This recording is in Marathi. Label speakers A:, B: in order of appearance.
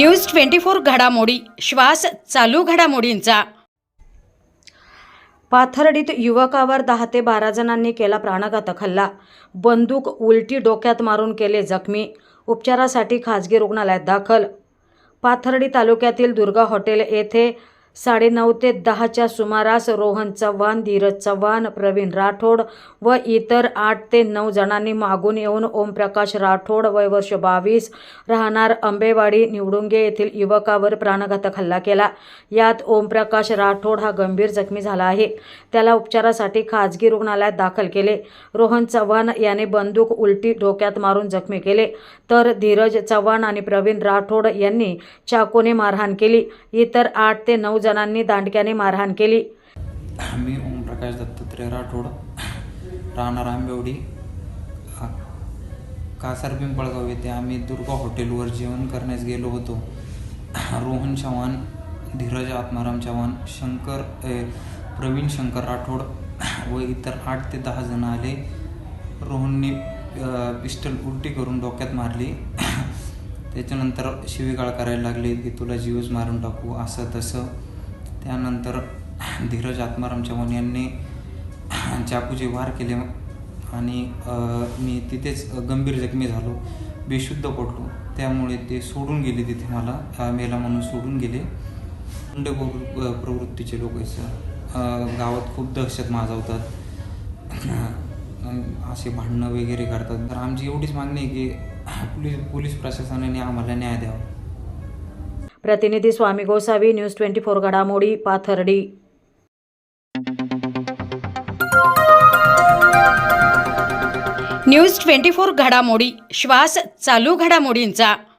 A: न्यूज ट्वेंटी फोर घडामोडी. श्वास चालू घडामोडींचा. पाथर्डीत युवकावर दहा ते बारा जणांनी केला प्राणघातक हल्ला. बंदूक उलटी डोक्यात मारून केले जखमी. उपचारासाठी खाजगी रुग्णालयात दाखल. पाथर्डी तालुक्यातील दुर्गा हॉटेल येथे साडेनऊ ते दहाच्या सुमारास रोहन चव्हाण धीरज चव्हाण प्रवीण राठोड व इतर आठ ते नऊ जणांनी मागून येऊन ओमप्रकाश राठोड वय वर्ष बावीस राहणार आंबेवाडी निवडुंगे येथील युवकावर प्राणघातक हल्ला केला. यात ओमप्रकाश राठोड हा गंभीर जखमी झाला आहे. त्याला उपचारासाठी खाजगी रुग्णालयात दाखल केले. रोहन चव्हाण याने बंदूक उलटी डोक्यात मारून जखमी केले. तर धीरज चव्हाण आणि प्रवीण राठोड यांनी चाकूने मारहाण केली. इतर आठ ते नऊ जणांनी दांडक्याने मारहाण केली.
B: मी ओमप्रकाश दत्तात्रय राठोड राहणार आंबेवडी कासार पिंपळगाव येथे आम्ही दुर्गा हॉटेलवर जेवण करण्यास गेलो होतो. रोहन चव्हाण धीरज आत्माराम चव्हाण शंकर प्रवीण शंकर राठोड व इतर आठ ते दहा जण आले. रोहनने पिस्टल उलटी करून डोक्यात मारली. त्याच्यानंतर शिवीगाळ करायला लागले की तुला जीवच मारून टाकू असं तसं. त्यानंतर धीरज आत्माराम चव्हाण यांनी चाकूचे वार केले आणि मी तिथेच गंभीर जखमी झालो बेशुद्ध पडलो. त्यामुळे ते सोडून गेले तिथे मला मेला म्हणून सोडून गेले. गुंड प्रवृत्तीचे लोक आहेत सर. गावात खूप दहशत माजवतात. असे भांडणं वगैरे करतात. तर आमची एवढीच मागणी आहे की पोलीस पोलीस प्रशासनाने आम्हाला न्याय द्यावा.
A: प्रतिनिधी Swami Gosavi news twenty four घडामोडी पाथर्डी. न्यूज ट्वेंटी फोर घडामोडी श्वास चालू घडामोडींचा.